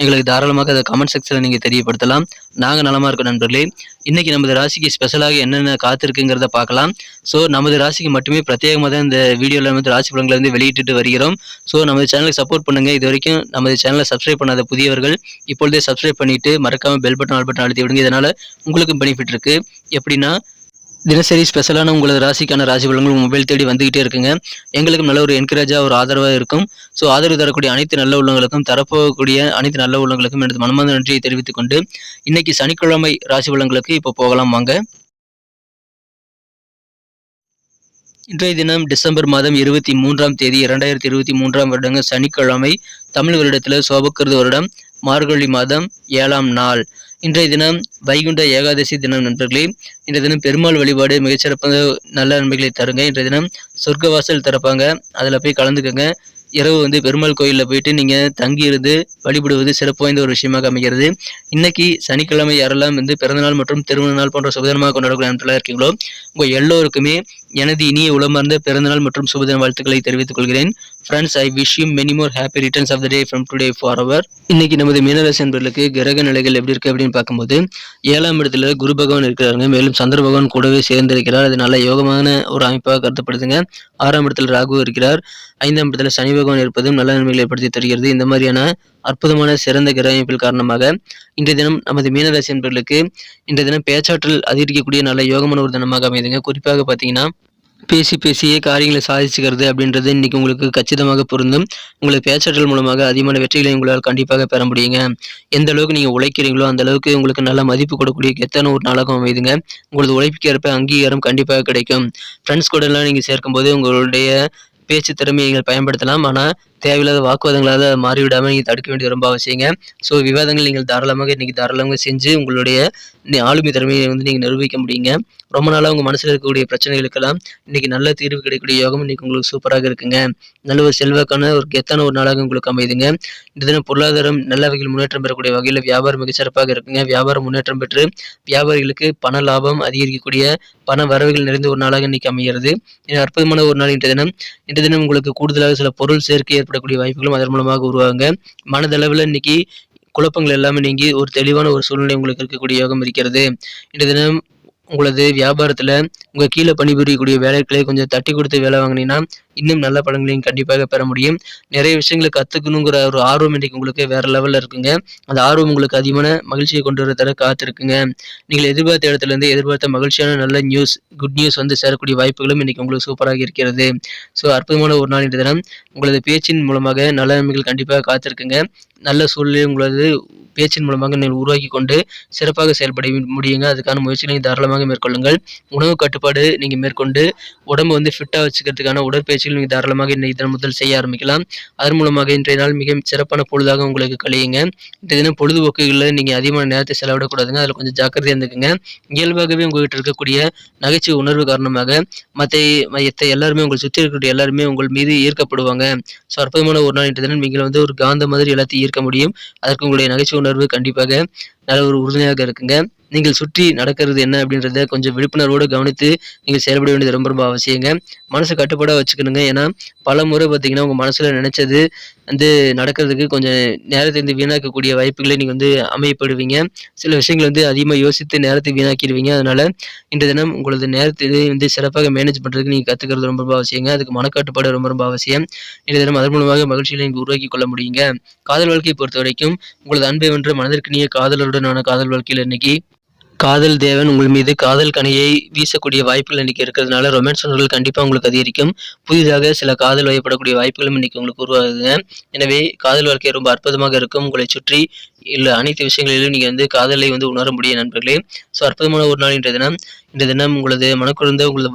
எங்களுக்கு தாராளமாக அதை கமெண்ட் செக்ஷனில் நீங்கள் தெரியப்படுத்தலாம். நாங்கள் நலமாக இருக்கோம் நண்பர்களே. இன்றைக்கி நமது ராசிக்கு ஸ்பெஷலாக என்னென்ன காத்திருக்குங்கிறத பார்க்கலாம். ஸோ நமது ராசிக்கு மட்டுமே பிரத்யேகமாக தான் இந்த வீடியோவில் வந்து ராசி பலன்களை வந்து வெளியிட்டு வருகிறோம். ஸோ நமது சேனலுக்கு சப்போர்ட் பண்ணுங்கள் இது வரைக்கும் நமது சேனலை சப்ஸ்கிரைப் பண்ணாத புதியவர்கள் இப்பொழுதே சப்ஸ்கிரைப் பண்ணிவிட்டு மறக்காமல் பெல் பட்டன் ஆல் பட்டன் அழுத்தி விடுங்க. இதனால் உங்களுக்கும் பெனிஃபிட் இருக்குது எப்படின்னா தினசரி ஸ்பெஷலான உங்களது ராசிக்கான ராசி பலன்கள் மொபைல் தேடி வந்துகிட்டே இருக்குங்க. எங்களுக்கும் நல்ல ஒரு என்கரேஜாக ஒரு ஆதரவாக இருக்கும். ஸோ ஆதரவு தரக்கூடிய அனைத்து நல்ல உள்ளவங்களுக்கும் தரப்போகக்கூடிய அனைத்து நல்ல உள்ளவங்களுக்கும் எனது மனமார்ந்த நன்றியை தெரிவித்துக் கொண்டு இன்னைக்கு சனிக்கிழமை ராசி பலன்களுக்கு இப்போ போகலாம் வாங்க. இன்றைய தினம் டிசம்பர் மாதம் இருபத்தி மூன்றாம் தேதி இரண்டாயிரத்தி இருபத்தி மூன்றாம் வருடங்க சனிக்கிழமை தமிழ் வருடத்தில் சோபக்கிருத வருடம் மார்கழி மாதம் ஏழாம் நாள். இன்றைய தினம் வைகுண்ட ஏகாதசி தினம் நண்பர்களே இன்றைய தினம் பெருமாள் வழிபாடு மிகச்சிறப்பாக நல்ல நன்மைகளை தருங்க. இன்றைய தினம் சொர்க்கவாசல் திறப்பாங்க. அதில் போய் கலந்துக்கங்க. இரவு வந்து பெருமாள் கோயிலில் போயிட்டு நீங்கள் தங்கி இருந்து வழிபடுவது சிறப்பு வாய்ந்த ஒரு விஷயமாக அமைகிறது. இன்னைக்கு சனிக்கிழமை யாரெல்லாம் வந்து பிறந்தநாள் மற்றும் திருமண நாள் போன்ற சுபதினமாக கொண்டாடக்கூடிய நேரத்தில் இருக்கீங்களோ உங்கள் எல்லோருக்குமே எனது இனிய உளமார்ந்த பிறந்தநாள் மற்றும் சுபதின வாழ்த்துக்களை தெரிவித்துக் கொள்கிறேன். Friends I wish you many more happy returns of the day from today for our இன்னைக்கு நமது மீனராசி என்பர்களுக்கு கிரக நிலைகள் எப்படி இருக்கு அப்படின்னு பார்க்கும்போது ஏழாம் இடத்துல குரு பகவான் இருக்கிறாங்க மேலும் சந்திர பகவான் கூடவே சேர்ந்திருக்கிறார். அது நல்ல யோகமான ஒரு அமைப்பாக கருதப்படுதுங்க. ஆறாம் இடத்துல ராகு இருக்கிறார். ஐந்தாம் இடத்துல சனி பகவான் இருப்பதும் நல்ல நன்மைகளை ஏற்படுத்தி தருகிறது. இந்த மாதிரியான அற்புதமான சிறந்த கிரகமைப்பில் காரணமாக இன்றைய தினம் நமது மீனராசி என்பர்களுக்கு இன்றைய தினம் பேச்சாற்றல் அதிகரிக்கக்கூடிய நல்ல யோகமான ஒரு தினமாக அமைதுங்க குறிப்பாக பார்த்தீங்கன்னா பேசி பேசியே காரியங்களை சாதிச்சுக்கிறது அப்படின்றது இன்னைக்கு உங்களுக்கு கச்சிதமாக பொருந்தும். உங்களை பேச்சாற்றல் மூலமாக அதிகமான வெற்றிகளை உங்களால் கண்டிப்பாக பெற முடியுங்க. எந்த அளவுக்கு நீங்கள் உழைக்கிறீங்களோ அந்த அளவுக்கு உங்களுக்கு நல்ல மதிப்பு கொடுக்கக்கூடிய கெத்தான ஒரு நாளாகவும் அமைதுங்க உங்களது உழைப்புக்கு ஏற்ப அங்கீகாரம் கண்டிப்பாக கிடைக்கும். ஃப்ரெண்ட்ஸ் கூட எல்லாம் நீங்கள் சேர்க்கும்போது உங்களுடைய பேச்சு திறமையை நீங்கள் பயன்படுத்தலாம். ஆனால் தேவையில்லாத வாக்குவாதங்களாக மாறிவிடாமல் நீங்கள் தடுக்க வேண்டியது ரொம்ப அவசியங்க. ஸோ விவாதங்கள் நீங்கள் தாராளமாக இன்றைக்கி தாராளமாக செஞ்சு உங்களுடைய ஆளுமை திறமையை வந்து நீங்கள் நிரூபிக்க முடியுங்க. ரொம்ப நாளாக உங்கள் மனசில் இருக்கக்கூடிய பிரச்சனைகளுக்கெல்லாம் இன்றைக்கி நல்ல தீர்வு கிடைக்கக்கூடிய யோகம் இன்றைக்கி உங்களுக்கு சூப்பராக இருக்குங்க. நல்ல ஒரு செல்வாக்கான ஒரு கெத்தான ஒரு நாளாக உங்களுக்கு அமைதுங்க இந்த தினம் பொருளாதாரம் நல்ல வகையில் முன்னேற்றம் பெறக்கூடிய வகையில் வியாபாரம் மிக சிறப்பாக இருக்குங்க. வியாபாரம் முன்னேற்றம் பெற்று வியாபாரிகளுக்கு பண லாபம் அதிகரிக்கக்கூடிய பண வரவுகள் நிறைந்த ஒரு நாளாக இன்றைக்கி அமைகிறது. அற்புதமான ஒரு நாள் இன்றைய தினம். இன்றைய தினம் உங்களுக்கு கூடுதலாக சில பொருள் சேர்க்கை ஏற்படக்கூடிய வாய்ப்புகளும் அதன் மூலமாக உருவாங்க மனதளவில் இன்னைக்கு குழப்பங்கள் எல்லாமே நீங்கி ஒரு தெளிவான ஒரு சூழ்நிலை உங்களுக்கு இருக்கக்கூடிய யோகம் இருக்கிறது. இன்றைய தினம் உங்களது வியாபாரத்தில் உங்கள் கீழே பணிபுரியக்கூடிய வேலைகளை கொஞ்சம் தட்டி கொடுத்து வேலை வாங்கினீங்கன்னா இன்னும் நல்ல படங்களையும் கண்டிப்பாக பெற முடியும். நிறைய விஷயங்களை கற்றுக்கணுங்கிற ஒரு ஆர்வம் இன்றைக்கு உங்களுக்கு வேறு லெவலில் இருக்குங்க. அந்த ஆர்வம் உங்களுக்கு அதிகமான மகிழ்ச்சியை கொண்டு வரத்தர காத்திருக்குங்க. நீங்கள் எதிர்பார்த்த இடத்துலேருந்து எதிர்பார்த்த மகிழ்ச்சியான நல்ல நியூஸ் குட் நியூஸ் வந்து சேரக்கூடிய வாய்ப்புகளும் இன்றைக்கி உங்களுக்கு சூப்பராக இருக்கிறது. ஸோ அற்புதமான ஒரு நாள் இன்றைய தினம். உங்களது பேச்சின் மூலமாக நல்ல நன்மைகள் கண்டிப்பாக காத்திருக்குங்க. நல்ல சூழ்நிலை உங்களது பேச்சின் மூலமாக நீங்கள் உருவாக்கி கொண்டு சிறப்பாக செயல்பட முடியுங்க. அதுக்கான முயற்சிகளை தாராளமாக மேற்கொள்ளுங்கள். உணவு கட்டுப்பாடு நீங்கள் மேற்கொண்டு உடம்பு வந்து ஃபிட்டாக வச்சுக்கிறதுக்கான உடற்பயிற்சி முயற்சிகள் நீங்கள் தாராளமாக இன்றைய தினம் முதல் செய்ய ஆரம்பிக்கலாம். அதன் மூலமாக இன்றைய நாள் மிக சிறப்பான பொழுதாக உங்களுக்கு கழியுங்க. இன்றைய தினம் பொழுதுபோக்குகளில் நீங்கள் அதிகமான நேரத்தை செலவிடக்கூடாதுங்க. அதில் கொஞ்சம் ஜாக்கிரதையாக இருந்துக்குங்க. இயல்பாகவே உங்கள்கிட்ட இருக்கக்கூடிய நகைச்சுவை உணர்வு காரணமாக மற்ற மற்ற எல்லாருமே உங்களை சுற்றி இருக்கக்கூடிய எல்லாருமே உங்கள் மீது ஈர்க்கப்படுவாங்க. ஸோ அற்புதமான ஒரு நாள் இன்றைய தினம். நீங்கள் வந்து ஒரு காந்த மாதிரி எல்லாத்தையும் ஈர்க்க முடியும். அதற்கு உங்களுடைய நகைச்சுவை உணர்வு கண்டிப்பாக நல்ல ஒரு உறுதுணையாக இருக்குங்க. நீங்கள் சுற்றி நடக்கிறது என்ன அப்படின்றத கொஞ்சம் விழிப்புணர்வோடு கவனித்து நீங்கள் செயல்பட வேண்டியது ரொம்ப ரொம்ப அவசியங்க. மனசை கட்டுப்பாடாக வச்சுக்கணுங்க. ஏன்னா பல முறை பார்த்தீங்கன்னா உங்கள் மனசில் நினச்சது வந்து நடக்கிறதுக்கு கொஞ்சம் நேரத்தை வந்து வீணாக்கக்கூடிய வாய்ப்புகளை நீங்கள் வந்து அமையப்படுவீங்க சில விஷயங்கள் வந்து அதிகமாக யோசித்து நேரத்தை வீணாக்கிடுவீங்க. அதனால் இன்றைய தினம் உங்களது நேரத்தை வந்து சிறப்பாக மேனேஜ் பண்ணுறதுக்கு நீங்கள் கற்றுக்கிறது ரொம்ப ரொம்ப அவசியங்க. அதுக்கு மனக்கட்டுப்பாடு ரொம்ப ரொம்ப அவசியம். இன்றைய தினம் அதன் மூலமாக மகிழ்ச்சிகளை நீங்கள் உருவாக்கி கொள்ள முடியுங்க. காதல் வாழ்க்கையை பொறுத்த வரைக்கும் உங்களது அன்பை வென்று மனதிற்கினிய உடனான காதல் வாழ்க்கையில் இன்னைக்கு காதல் தேவன் உங்கள் மீது காதல் கனியை வீசக்கூடிய வாய்ப்புகள் இன்றைக்கி இருக்கிறதுனால ரொமான்ஸ் உணர்வுகள் கண்டிப்பாக உங்களுக்கு அதிகரிக்கும். புதிதாக சில காதல் வயப்படக்கூடிய வாய்ப்புகளும் இன்றைக்கி உங்களுக்கு உருவாகுதுங்க. எனவே காதல் வாழ்க்கை ரொம்ப அற்புதமாக இருக்கும். உங்களை சுற்றி இல்லை அனைத்து விஷயங்களிலும் நீங்கள் வந்து காதலை வந்து உணர முடியும் நண்பர்களே. ஸோ அற்புதமான ஒரு நாள் இன்றைய தினம். இன்றைய தினம் உங்களது மனக்குழந்த உங்களது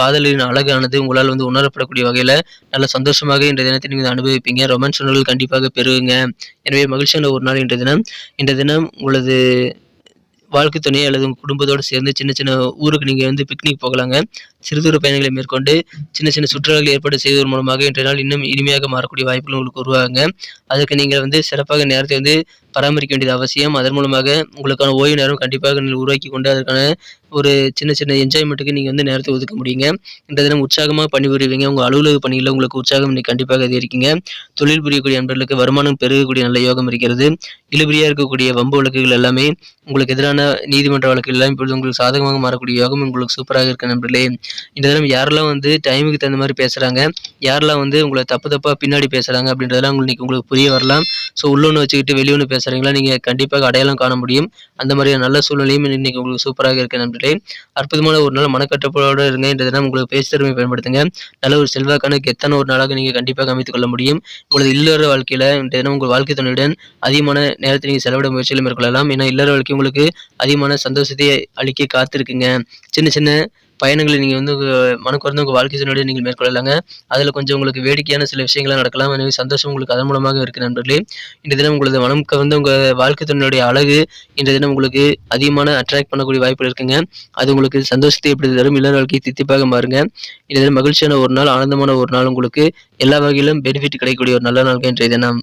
காதலின் அழகானது உங்களால் வந்து உணரப்படக்கூடிய வகையில் நல்ல சந்தோஷமாக இன்றைய தினத்தை நீங்கள் அனுபவிப்பீங்க. ரொமான்ஸ் உணர்வுகள் கண்டிப்பாக பெறுவீங்க எனவே மகிழ்ச்சியான ஒரு நாள் இன்றைய தினம். இன்றைய தினம் உங்களது வாழ்க்கை துணை அல்லது குடும்பத்தோடு சேர்ந்து சின்ன சின்ன ஊருக்கு நீங்கள் வந்து பிக்னிக் போகலாங்க. சிறு தூர பயணங்களை மேற்கொண்டு சின்ன சின்ன சுற்றுலாக்கள் ஏற்பாடு செய்வதன் மூலமாக இன்றைய நாள் இன்னும் இனிமையாக மாறக்கூடிய வாய்ப்புகள் உங்களுக்கு உருவாகுங்க. அதுக்கு நீங்கள் வந்து சிறப்பாக நேரத்தை வந்து பராமரிக்க வேண்டியது அவசியம். அதன் மூலமாக உங்களுக்கான ஓய்வு நேரம் கண்டிப்பாக நீங்கள் உருவாக்கி கொண்டு அதற்கான ஒரு சின்ன சின்ன என்ஜாய்மெண்ட்டுக்கு நீங்கள் வந்து நேரத்தை ஒதுக்க முடியுங்க. இந்த தினம் உற்சாகமாக பணிபுரிவீங்க. உங்கள் அலுவலக பணியில் உங்களுக்கு உற்சாகம் நீங்கள் கண்டிப்பாக அதிகரிக்கீங்க. தொழில் புரியக்கூடிய நண்பர்களுக்கு வருமானம் பெருகக்கூடிய நல்ல யோகம் இருக்கிறது. இழுபறியாக இருக்கக்கூடிய வம்பு வழக்குகள் எல்லாமே உங்களுக்கு எதிரான நீதிமன்ற வழக்குகள் எல்லாம் இப்பொழுது உங்களுக்கு சாதகமாக மாறக்கூடிய யோகம் உங்களுக்கு சூப்பராக இருக்க நண்பர்களே. இந்த தினம் யாரெல்லாம் வந்து டைமுக்கு தகுந்த மாதிரி பேசுகிறாங்க யாரெல்லாம் வந்து உங்களை தப்பு தப்பாக பின்னாடி பேசுகிறாங்க அப்படின்றதெல்லாம் உங்களுக்கு உங்களுக்கு புரிய வரலாம். ஸோ உள்ளொன்று வச்சுக்கிட்டு வெளியொன்று சரிங்களா? நீங்கள் கண்டிப்பாக அடையாளம் காண முடியும். அந்த மாதிரியான நல்ல சூழ்நிலையும் இன்னைக்கு உங்களுக்கு சூப்பராக இருக்க நண்பர்களே. அற்புதமான ஒரு நாள் மனக்கட்டுப்பாடோடு இருங்க. இந்த தினம் உங்களுக்கு பேச்சு திறமை பயன்படுத்துங்க. நல்ல ஒரு செல்வாக்கான கெத்தான ஒரு நாளாக நீங்கள் கண்டிப்பாக அமைத்துக் கொள்ள முடியும். உங்களது இல்லற வாழ்க்கையில் இந்த தினம் உங்கள் வாழ்க்கை துணையுடன் அதிகமான நேரத்தை நீங்கள் செலவிட முயற்சியிலும் மேற்கொள்ளலாம். ஏன்னா இல்லற வாழ்க்கை உங்களுக்கு அதிகமான சந்தோஷத்தை அளிக்க காத்திருக்குங்க. சின்ன சின்ன பயணங்களை நீங்கள் வந்து உங்க- மனக்குறந்த உங்கள் வாழ்க்கை துணையோட நீங்கள் மேற்கொள்ளலாங்க. அதில் கொஞ்சம் உங்களுக்கு வேடிக்கையான சில விஷயங்கள்லாம் நடக்கலாம். எனவே சந்தோஷம் உங்களுக்கு அதன் மூலமாக இருக்கு நண்பர்களே. இந்த தினம் உங்களது மனம் கவர்ந்த உங்கள் வாழ்க்கை துணையுடைய அழகு இந்த தினம் உங்களுக்கு அதிகமான அட்ராக்ட் பண்ணக்கூடிய வாய்ப்புகள் இருக்குங்க. அது உங்களுக்கு சந்தோஷத்தை எப்படி தரும்? இல்லற வாழ்க்கையை தித்திப்பாக மாறுங்க. இந்த தினம் மகிழ்ச்சியான ஒரு நாள் ஆனந்தமான ஒரு நாள் உங்களுக்கு. எல்லா வகையிலும் பெனிஃபிட் கிடைக்கக்கூடிய ஒரு நல்ல நாள் இன்றைய தினம்.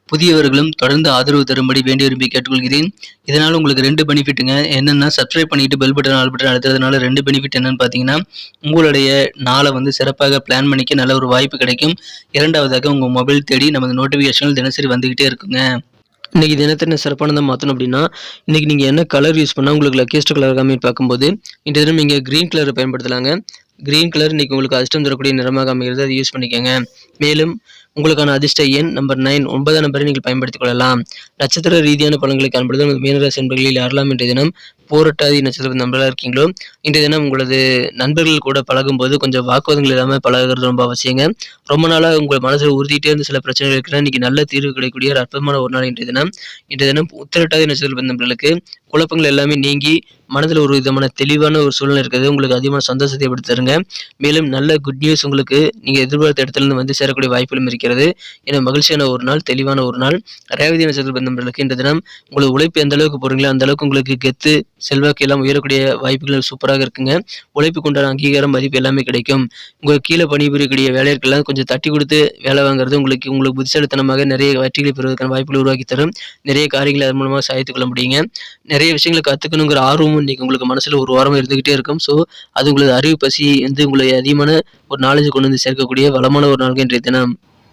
புதியவர்களும் தொடர்ந்து ஆதரவு தரும்படி வேண்டி விரும்பி கேட்டுக்கொள்கிறேன். இதனால் உங்களுக்கு ரெண்டு பெனிஃபிட்டுங்க. என்னென்னா சப்ஸ்கிரைப் பண்ணிட்டு பெல் பட்டன் ஆல் பட்டன் அழுத்துறதுனால ரெண்டு பெனிஃபிட் என்னன்னு பார்த்தீங்கன்னா உங்களுடைய நாளை வந்து சிறப்பாக பிளான் பண்ணிக்க நல்ல ஒரு வாய்ப்பு கிடைக்கும். இரண்டாவதாக உங்கள் மொபைல் தேடி நமது நோட்டிஃபிகேஷன்கள் தினசரி வந்துக்கிட்டே இருக்குங்க. இன்றைக்கி தினத்தை என்ன சிறப்பானதாக மாற்றணும் அப்படின்னா இன்றைக்கி நீங்கள் என்ன கலர் யூஸ் பண்ணால் உங்களுக்கு லக்கியஸ்ட் கலர் அமைன்னு பார்க்கும்போது இந்த தினம் நீங்கள் க்ரீன் கலரை பயன்படுத்தலாங்க. க்ரீன் கலர் இன்றைக்கி உங்களுக்கு அதிர்ஷ்டம் தரக்கூடிய நிறமாக அமைகிறது அதை யூஸ் பண்ணிக்கோங்க. மேலும் உங்களுக்கான அதிர்ஷ்ட எண் நம்பர் நைன் ஒன்பதாம் நம்பரை நீங்கள் பயன்படுத்திக் கொள்ளலாம். நட்சத்திர ரீதியான பலன்களை காண்பது நமது மீனராசி என்பர்களில் யாரெல்லாம் இன்றைய தினம் போராட்டாதி நட்சத்திர நண்பர்களாக இருக்கீங்களோ இன்றைய தினம் உங்களது நண்பர்கள் கூட பழகும்போது கொஞ்சம் வாக்குவாதங்கள் இல்லாமல் பழகுறது ரொம்ப அவசியங்க. ரொம்ப நாளாக உங்கள் மனசில் உறுதிட்டே இருந்து சில பிரச்சனைகள் இருக்குன்னா இன்னைக்கு நல்ல தீர்வு கிடைக்கக்கூடிய ஒரு அற்புதமான ஒரு நாள் இன்றைய தினம். இன்றைய தினம் உத்திரட்டாதி நட்சத்திர நண்பர்களுக்கு குழப்பங்கள் எல்லாமே நீங்கி மனதில் ஒரு விதமான தெளிவான ஒரு சூழ்நிலை இருக்கிறது. உங்களுக்கு அதிகமான சந்தோஷத்தை ஏற்படுத்தி தருங்க மேலும் நல்ல குட் நியூஸ் உங்களுக்கு நீங்கள் எதிர்பார்த்த இடத்துல இருந்து வந்து சேரக்கூடிய வாய்ப்புகளும் இருக்கிறது என மகிழ்ச்சியான ஒரு நாள் தெளிவான ஒரு நாள். ரேவதி நட்சத்திர நண்பர்களுக்கு இந்த தினம் உங்களுக்கு உழைப்பு எந்த அளவுக்கு போறீங்களோ அந்த அளவுக்கு உங்களுக்கு கெத்து செல்வாக்கு எல்லாம் உயரக்கூடிய வாய்ப்புகள் சூப்பராக இருக்குங்க. உழைப்புக்கு உண்டான அங்கீகாரம் மதிப்பு எல்லாமே கிடைக்கும். உங்களுக்கு கீழே பணிபுரியக்கூடிய வேலையர்கள்லாம் கொஞ்சம் தட்டி கொடுத்து வேலை வாங்குறது உங்களுக்கு உங்களுக்கு புத்திசாலித்தனமாக நிறைய வெற்றிகளை பெறுவதற்கான வாய்ப்புகளை உருவாக்கி தரும். நிறைய காரியங்களை அதன் மூலமாக சாதித்துக் கொள்ள முடியுங்க. நிறைய விஷயங்களை கற்றுக்கணுங்கிற ஆர்வமும் இன்னைக்கு உங்களுக்கு மனசில் ஒரு வாரம் இருந்துகிட்டே இருக்கும். ஸோ அது உங்களது அறிவு பசி வந்து உங்களை அதிகமான ஒரு நாலேஜ் கொண்டு வந்து சேர்க்கக்கூடிய வளமான ஒரு நாள் இன்றைய தினம்.